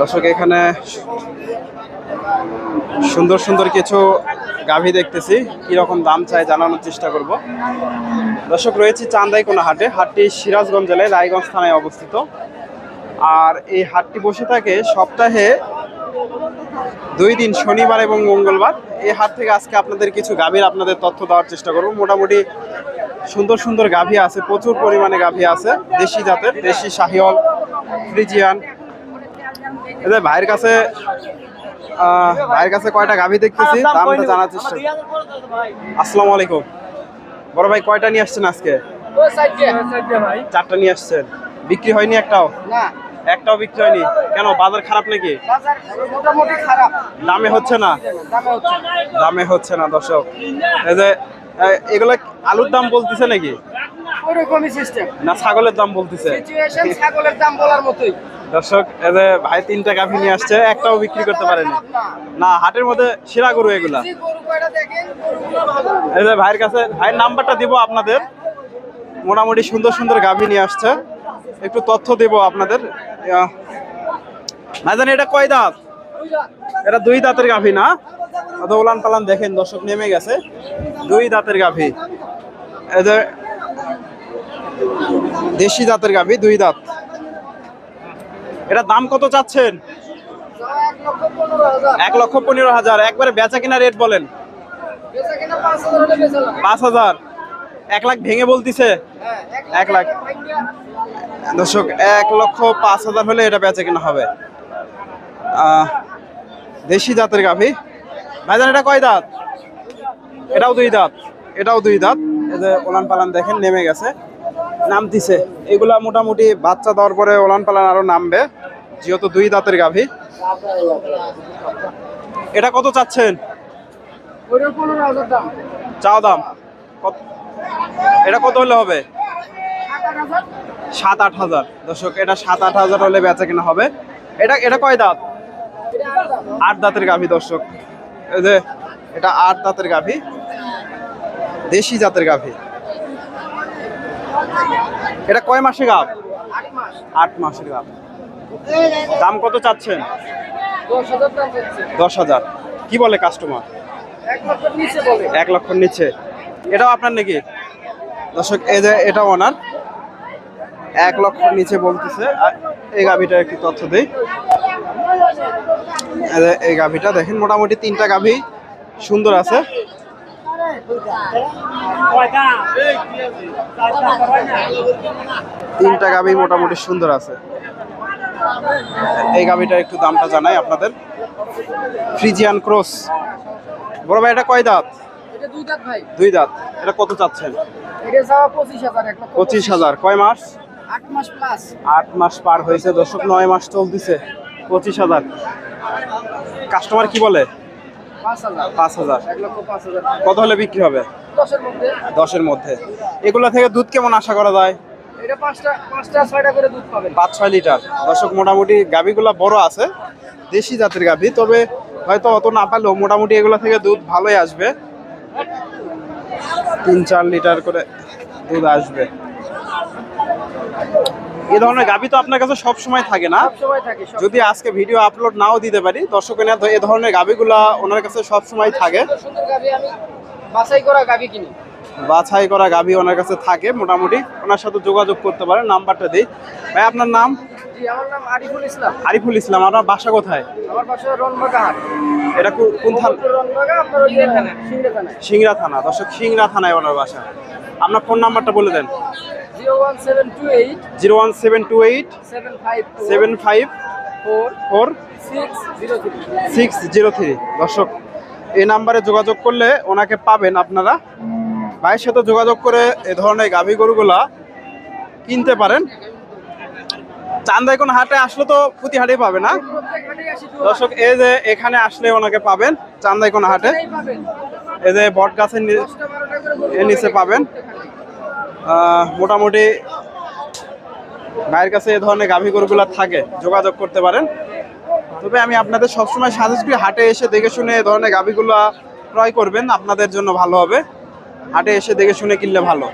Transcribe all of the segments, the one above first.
দর্শক, এখানে সুন্দর সুন্দর কিছু গাভী দেখতেছি। কি রকম দাম চাই জানানোর চেষ্টা করব। দর্শক, রয়েছে চান্দাইকোনা হাটে। হাটটি সিরাজগঞ্জ জেলায় রায়গঞ্জ থানায় অবস্থিত। আর এই হাটটি বসে থাকে সপ্তাহে দুই দিন, শনিবার এবং মঙ্গলবার। এই হাট থেকে আজকে আপনাদের কিছু গাভীর আপনাদের তথ্য দেওয়ার চেষ্টা করব। মোটামুটি সুন্দর সুন্দর গাভী আছে প্রচুর পরিমাণে গাভী আছে দেশি জাতের দেশি শাহিওল ফ্রিজিয়ান। এদের ভাইয়ের কাছে ভাইয়ের কাছে কয়টা গাভী দেখতেছি দামটা জানার চেষ্টা আসসালামু আলাইকুম। বড় ভাই কয়টা নিয়ে আসছেন আজকে? চারটা নিয়ে আসছেন। বিক্রি হয়নি একটাও? না। একটাও বিক্রি হয়নি? কেন বাজার খারাপ নাকি? মোটামুটি খারাপ। দামে হচ্ছে না। দামে হচ্ছে না। দর্শক। এই যে এগুলা আলুর দাম বলতেছে নাকি? ওরকমই সিস্টেম না ছাগলের দাম বলতেছে? সিচুয়েশন ছাগলের দাম বলার মতোই। দর্শক এই যে ভাই তিনটা গাভী নিয়ে আসছে একটাও বিক্রি করতে পারেনি না হাটের মধ্যে সেরা গরু এগুলা। এই যে ভাইয়ের কাছে ভাইয়ের নাম্বারটা দিব আপনাদের। মোটামুটি সুন্দর সুন্দর গাভী নিয়ে আসছে। একটু তথ্য দেব আপনাদের। আহ, ভাইজান এটা কয় দাঁত। এটা দুই দাঁতের গাভী না? উলান পালান দেখেন, দর্শক নেমে গেছে। দুই দাঁতের গাভী। এদের দেশি দাঁতের গাভী, দুই দাঁত। এটা দাম কত চাচ্ছেন? এক লক্ষ পনেরো হাজার। একবারে বেচা কিনা রেট বলেন। পাঁচ হাজার। এক লাখ ভেঙে বলতিছে। এক লাখ। দর্শক, এক লক্ষ পাঁচ হাজার হলে এটা বেচা কিনা হবে। দেশি জাতের গাভী। ভাইজান, এটা কয় দাঁত? এটাও দুই দাঁত। এটাও দুই দাঁত। এই যে ওলান পালান দেখেন, নেমে গেছে। নামতিছে এগুলা মোটামুটি বাচ্চা দেওয়ার পরে ওলান পালান আরও নামবে। যেহেতু দুই দাঁতের গাভী। এটা কত চাচ্ছেন? চাও দাম। এটা কত হলে হবে? সাত আট হাজার। দর্শক, এটা সাত আট হাজার হলে বেচা কিনা হবে। এটা এটা কয় দাঁত? আট দাঁতের গাভী, দর্শক। যে, এটা আট দাঁতের গাভী। দেশি জাতের গাভী। এটা কয় মাসে গাভ? আট মাসের গাভ। দাম কত চাচ্ছেন? দশ হাজার। কি বলে কাস্টমার এক লক্ষের নিচে। এটাও আপনার নাকি? দর্শক, এই যে এটা ওনার এক লক্ষর নিচে বলতেছে। এই গাভিটার একটু তথ্য দেই। এই গাভিটা দেখেন মোটামুটি তিনটা গাভি সুন্দর আছে। তিনটা গাভি মোটামুটি সুন্দর আছে। এই গাভিটার একটু দামটা জানাই আপনাদের। Friesian cross. বড় ভাই এটা কয় দাঁত? দুই দাঁত এটা কত চাচ্ছেন? লক্ষ পঁচিশ হাজার। কয় মাস? আট মাস প্লাস আট মাস পার হয়েছে দর্শক নয় মাস চলতেছে পঁচিশ হাজার। কাস্টমার কি বলে? পাঁচ হাজার। কত হলে বিক্রি হবে? দশের মধ্যে। এগুলা থেকে দুধ কেমন আশা করা যায়? পাঁচ ছয় লিটার। দর্শক মোটামুটি গাভিগুলা বড় আছে দেশি জাতের গাভি তবে হয়তো অত না পারলেও মোটামুটি এগুলা থেকে দুধ ভালোই আসবে। তিন চার লিটার করে দুধ আসবে। এই ধরনের গাভি তো আপনার কাছে সব সময় থাকে না যদি আজকে ভিডিও আপলোড নাও দিতে পারি দর্শকের এ ধরনের গাভিগুলা ওনার কাছে সব সময় থাকে। বাছাই করা গাভি কিনি। বাছাই করা গাভি ওনার কাছে থাকে মোটামুটি। ওনার সাথে যোগাযোগ করতে পারেন নাম্বারটা দিই। ভাই আপনার নাম? জি আমার নাম আরিফুল ইসলাম। আরিফুল ইসলাম আপনার বাসা কোথায়? আমার রনবাগা এটা কোন থানা সিংড়া থানা। দর্শক সিংড়া থানায় ওনার বাসা। আপনার ফোন নাম্বারটা বলে দেন। Zero one seven two eight seven five four six zero three দর্শক এই নাম্বারে যোগাযোগ করলে ওনাকে পাবেন আপনারা। ভাইয়ের সাথে যোগাযোগ করে এ ধরনের গাভী গরুগুলা কিনতে পারেন। চান্দাই কোন হাটে আসলে তো প্রতি হাটেই পাবে না। দর্শক এই যে এখানে আসলে ওনাকে পাবেন চান্দাই কোন হাটে এই যে বট গাছের নিচে পাবেন। মোটামুটি ভাইয়ের কাছে এ ধরনের গাভী গরুগুলা থাকে যোগাযোগ করতে পারেন। তবে আমি আপনাদের সবসময় সাজেস্ট করি হাটে এসে দেখে শুনে এ ধরনের গাভীগুলো ক্রয় করবেন আপনাদের জন্য ভালো হবে। হাটে এসে দেখে শুনে কিনলে ভালো।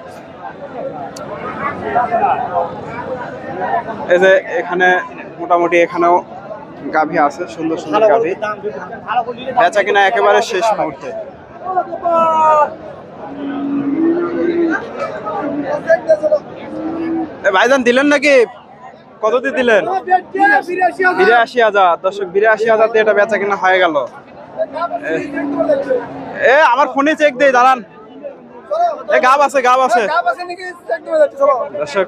এই যে এখানে মোটামুটি এখানেও গাভী আছে সুন্দর সুন্দর গাভী। বেচা কিনা একেবারে শেষ মুহূর্তে। ভাইজান, দিলেন নাকি? কত দিয়ে দিলেন? বিরাশি হাজার। দর্শক, বিরাশি হাজার দিয়ে এটা বেচা কিনা হয়ে গেল। এ আমার ফোনে চেক দেই, দাঁড়ান। এ, গাব আছে গাব আছে। দর্শক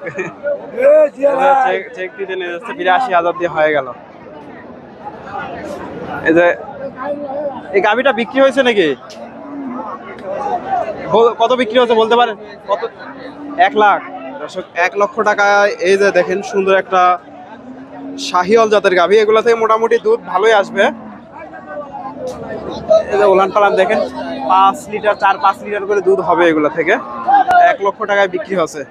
চেক দিতে নিয়ে যাচ্ছে, বিরাশি হাজার দিয়ে হয়ে গেল। এই যে, এই গাভিটা বিক্রি হয়েছে নাকি? কত বিক্রি হচ্ছে বলতে পারেন? কত? এক লাখ। দর্শক, এক লক্ষ টাকায় এই যে দেখেন সুন্দর একটা শাহিওয়াল জাতের গাভী। এগুলো থেকে মোটামুটি দুধ ভালোই আসবে। এই যে ওলান পালান দেখেন, পাঁচ লিটার, চার, পাঁচ লিটার করে দুধ হবে এগুলো থেকে। এক লক্ষ টাকায় বিক্রি হচ্ছে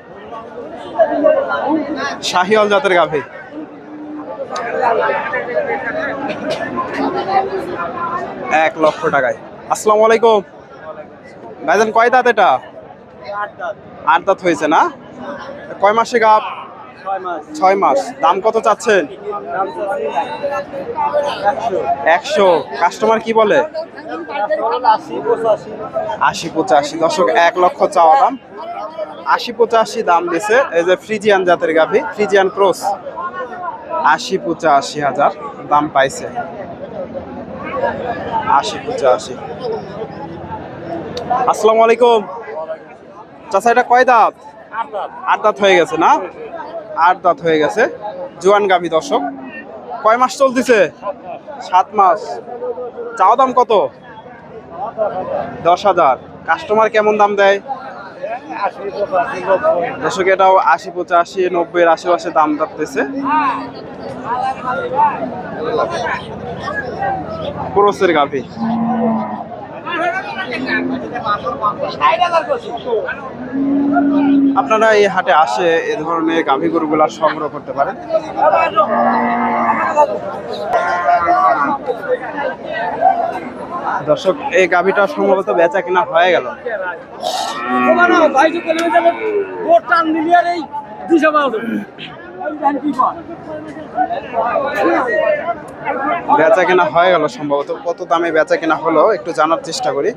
শাহিওয়াল জাতের গাভি। এক লক্ষ টাকায়। আসসালামু আলাইকুম। ভাইজান কয় দাঁত এটা? আট দাঁত। হয়েছে না? কয় মাসে গাপ? ছয় মাস। দাম কত চাচ্ছেন? একশো। কাস্টমার কি বলে? আশি পঁচাশি। দশক এক লক্ষ চাওয়া দাম। আশি পঁচাশি দাম দিছে। এই যে ফ্রিজিয়ান জাতের গাভি ফ্রিজিয়ান ক্রস। আশি পঁচাশি হাজার দাম পাইছে। আশি পঁচাশি। আসসালামু আলাইকুম। চাচা এটা কয় দাঁত? আট দাঁত। হয়ে গেছে না? আট দাঁত হয়ে গেছে। জোয়ান গাভী দর্শক কয় মাস চলতেছে? সাত মাস। চাওয়া দাম কত? দশ হাজার। কাস্টমার কেমন দাম দেয়? দর্শক এটাও আশি পঁচাশি নব্বই এর আশেপাশে দাম দাঁড়তেছে ক্রোসের গাভী। আপনারা এই হাটে আসে এ ধরনের গাভী গরুগুলা সংগ্রহ করতে পারেন। দর্শক, এই গাভীটা সম্ভবত বেচা কিনা হয়ে গেল। বেচা কিনা হয়ে গেল সম্ভবত। কত দামে বেচা কেনা হলো একটু জানার চেষ্টা করি।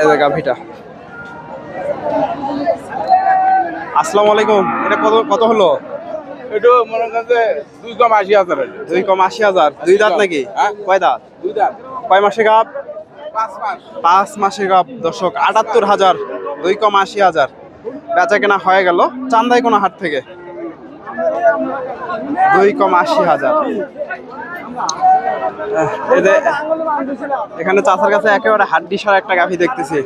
এই যে গাভীটা। আসসালামু আলাইকুম। এটা কত কত হলো? এটা মনে করছে দুই কম আশি হাজার দুই কম আশি হাজার। দুই দাঁত নাকি? হ্যাঁ। কয় দাঁত? দুই কয় মাসে গাপ? পাঁচ পাঁচ মাসে গাপ। দর্শক আটাত্তর হাজার। দুই কম আশি হাজার। বেচা কেনা হয়ে গেল। চান্দাই কোনো হাট থেকে। দুই কম আশি হাজার। এখানে চাচার কাছে একেবারে হাড্ডি সার একটা গাভী দেখতেছি।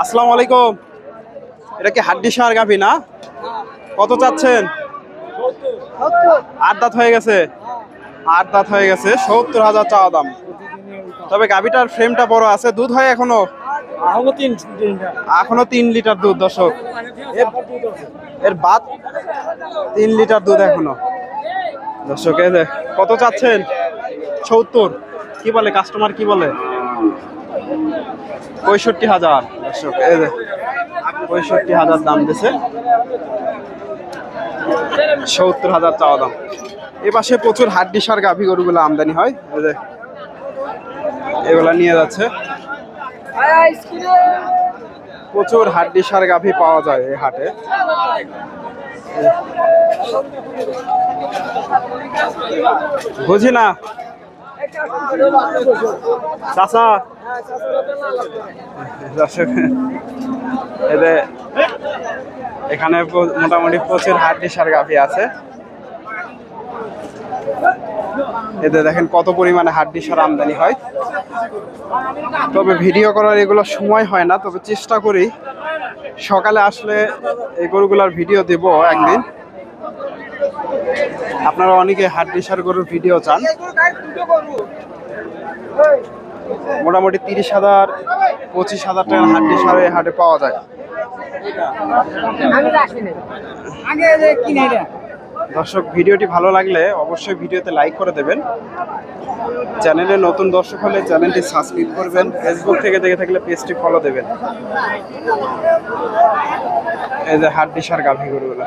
আসসালামু আলাইকুম। এটা কি হাড্ডি সার গাভী না? কত চাচ্ছেন? আট দাঁত হয়ে গেছে। আট দাঁত হয়ে গেছে, সত্তর হাজার চাওয়া দাম। তবে গাভীটার ফ্রেমটা বড় আছে, দুধ হয় এখনও? এখনও তিন লিটার দুধ দর্শক। এর- বাদ তিন লিটার দুধ এখনও। দর্শক কত চাচ্ছেন? সত্তর। কি বলে কাস্টমার কি বলে? পঁয়ষট্টি হাজার। দর্শক এই যে পঁয়ষট্টি হাজার দাম দিছে। সত্তর হাজার চাওয়া দাম। এ পাশে প্রচুর হাড্ডি সার গাভী গরুগুলো আমদানি হয়। এগুলা নিয়ে যাচ্ছে। প্রচুর হাড্ডি সার গাভী পাওয়া যায় এই হাটে। বুঝি না দর্শক, এখানে মোটামুটি প্রচুর হাড্ডি সার গাভী আছে। এতে দেখেন কত পরিমাণে হাড্ডি সার আমদানি হয়। তবে ভিডিও করার এগুলো সময় হয় না, তবে চেষ্টা করি। সকালে আসলে এই গরুগুলার ভিডিও দেব একদিন। আপনারা অনেকে হাড্ডি গরুর ভিডিও চান। মোটামুটি তিরিশ হাজার, পঁচিশ হাজার টাকার হাড্ডি সার এই হাটে পাওয়া যায়। দর্শক, ভিডিওটি ভালো লাগলে অবশ্যই ভিডিওতে লাইক করে দেবেন। চ্যানেলে নতুন দর্শক হলে চ্যানেলটি সাবস্ক্রাইব করবেন। ফেসবুক থেকে দেখে থাকলে পেজটি ফলো দেবেন। এই যে হাড্ডি সার গাভী গরুগুলা।